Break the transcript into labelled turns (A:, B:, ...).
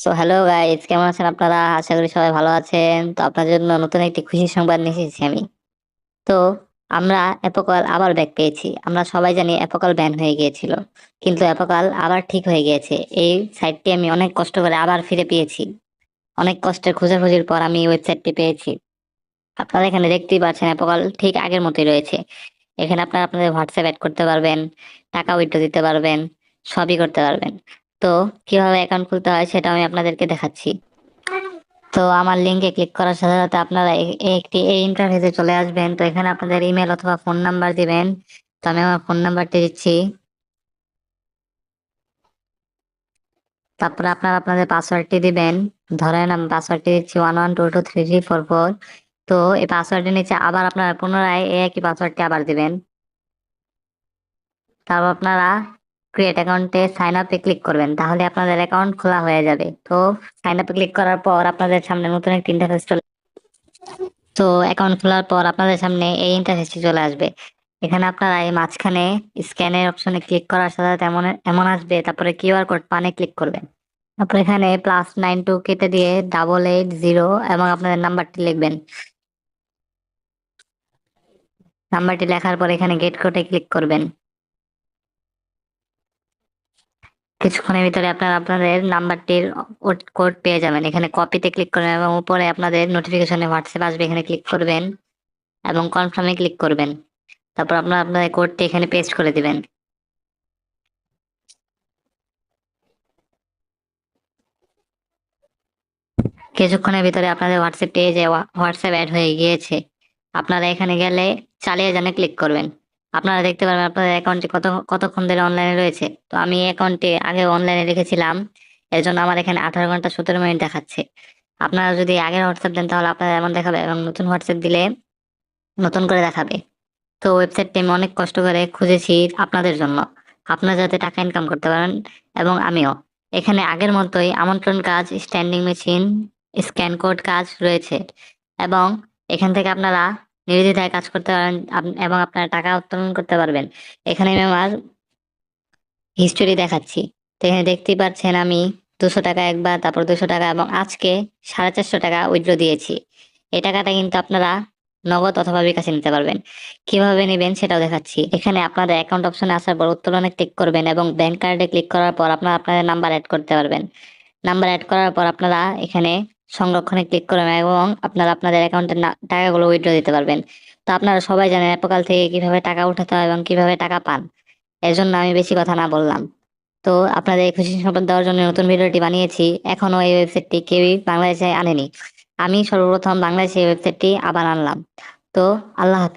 A: So hello guys কেমন আছেন আপনারা? আশা করি সবাই ভালো আছেন। তো আপনার জন্য নতুন একটি খুশির সংবাদ নিয়ে এসেছি আমি। তো, আমরা অ্যাপোকাল আবার ব্যাক পেয়েছি। আমরা সবাই জানি অ্যাপোকাল ব্যান হয়ে গিয়েছিল। কিন্তু অ্যাপোকাল আবার ঠিক হয়ে গিয়েছে। এই সাইটটি আমি অনেক কষ্ট করে আবার ফিরে পেয়েছি। অনেক কষ্টের খোঁজাখুঁজির পর আমি ওয়েবসাইটটি পেয়েছি। আপনারা এখানে দেখতেই পাচ্ছেন অ্যাপোকাল ঠিক আগের মতোই রয়েছে। এখানে আপনারা আপনাদের হোয়াটসঅ্যাপ অ্যাড করতে পারবেন, টাকা উইথড্র দিতে পারবেন, সবই করতে পারবেন। তো কীভাবে অ্যাকাউন্ট খুলতে হয় সেটা আমি আপনাদেরকে দেখাচ্ছি। তো আমার লিঙ্কে ক্লিক করার সাথে সাথে আপনারা একটি, এই ইন্টারফেসে চলে আসবেন। তো এখানে আপনাদের ইমেল অথবা ফোন নাম্বার দিবেন। তো আমি আমার ফোন নাম্বারটি দিচ্ছি। তারপরে আপনারা আপনাদের পাসওয়ার্ডটি দিবেন। ধরেন আমি পাসওয়ার্ডটি দিচ্ছি one one two two three three four four তো এই পাসওয়ার্ডের নিচে আবার আপনারা পুনরায় এই একই পাসওয়ার্ডটি আবার দিবেন। তারপর আপনারা ক্রিয়েট অ্যাকাউন্টে সাইন আপে ক্লিক করবেন, তাহলে আপনাদের অ্যাকাউন্ট খোলা হয়ে যাবে। তো সাইন আপে ক্লিক করার পর আপনাদের সামনে নতুন একটি ইন্টারফেস চলে তো অ্যাকাউন্ট খোলার পর আপনাদের সামনে এই ইন্টারফেসটি চলে আসবে। এখানে আপনারা এই মাঝখানে স্ক্যানের অপশনে ক্লিক করার সাথে এমন এমন আসবে, তারপরে কিউআর কোড পানে ক্লিক করবেন। তারপর এখানে প্লাস নাইন টু কেটে দিয়ে ডাবল এইট জিরো এবং আপনাদের নাম্বারটি লিখবেন। নাম্বারটি লেখার পর এখানে গেট কোডে ক্লিক করবেন। কিছুক্ষণের ভিতরে আপনারা আপনাদের নাম্বারটির কোড পেয়ে যাবেন। এখানে কপিতে ক্লিক করবেন এবং উপরে আপনাদের নোটিফিকেশনে হোয়াটসঅ্যাপ আসবে, এখানে ক্লিক করবেন এবং কনফার্মে ক্লিক করবেন। তারপর আপনারা আপনাদের কোডটি এখানে পেস্ট করে দিবেন। কিছুক্ষণের ভিতরে আপনাদের হোয়াটসঅ্যাপ পেজে হোয়াটসঅ্যাপ অ্যাড হয়ে গিয়েছে, আপনারা এখানে গেলে চালিয়ে জানে ক্লিক করবেন। আপনারা দেখতে পারবেন আপনাদের অ্যাকাউন্টটি কত, কতক্ষণ ধরে অনলাইনে রয়েছে। তো আমি অ্যাকাউন্টে আগে অনলাইনে রেখেছিলাম। এর জন্য আমার এখানে আঠারো ঘণ্টা সতেরো মিনিট দেখাচ্ছে। আপনারা যদি আগের হোয়াটসঅ্যাপ দেন তাহলে আপনারা এমন দেখাবে এবং নতুন হোয়াটসঅ্যাপ দিলে নতুন করে দেখাবে। তো ওয়েবসাইটটি আমি অনেক কষ্ট করে খুঁজেছি আপনাদের জন্য। আপনারা যাতে টাকা ইনকাম করতে পারেন এবং আমিও। এখানে আগের মতোই আমন্ত্রণ কাজ স্ট্যান্ডিং মেশিন স্ক্যান কোড কাজ রয়েছে। এবং এখান থেকে আপনারা নির্দ্বিধায় কাজ করতে পারেন এবং আপনারা টাকা উত্তোলন করতে পারবেন। এখানে আমি আমার হিস্টোরি দেখাচ্ছি। তো এখানে দেখতেই পাচ্ছেন আমি দুশো টাকা একবার, তারপর দুশো টাকা, এবং আজকে সাড়ে চারশো টাকা উইথড্র দিয়েছি। এই টাকাটা কিন্তু আপনারা নগদ অথবা বিকাশে নিতে পারবেন। কীভাবে নেবেন সেটাও দেখাচ্ছি। এখানে আপনাদের অ্যাকাউন্ট অপশনে আসার পর উত্তোলনে ক্লিক করবেন, এবং ব্যাংক কার্ডে ক্লিক করার পর আপনারা আপনাদের নাম্বার অ্যাড করতে পারবেন। নাম্বার অ্যাড করার পর আপনারা এখানে সংরক্ষণে ক্লিক করবেন এবং আপনারা আপনাদের অ্যাকাউন্টের টাকাগুলো উইথড্র দিতে পারবেন। তো আপনারা সবাই জানেন অ্যাপোকাল থেকে কীভাবে টাকা উঠাতে হয় এবং কীভাবে টাকা পান। এর জন্য আমি বেশি কথা না বললাম। তো আপনাদের খুশি সম্পদ দেওয়ার জন্য নতুন ভিডিওটি বানিয়েছি। এখনও এই ওয়েবসাইটটি কেউই বাংলাদেশে আনেনি। আমি সর্বপ্রথম বাংলাদেশে এই ওয়েবসাইটটি আবার আনলাম। তো আল্লাহ হাফেজ।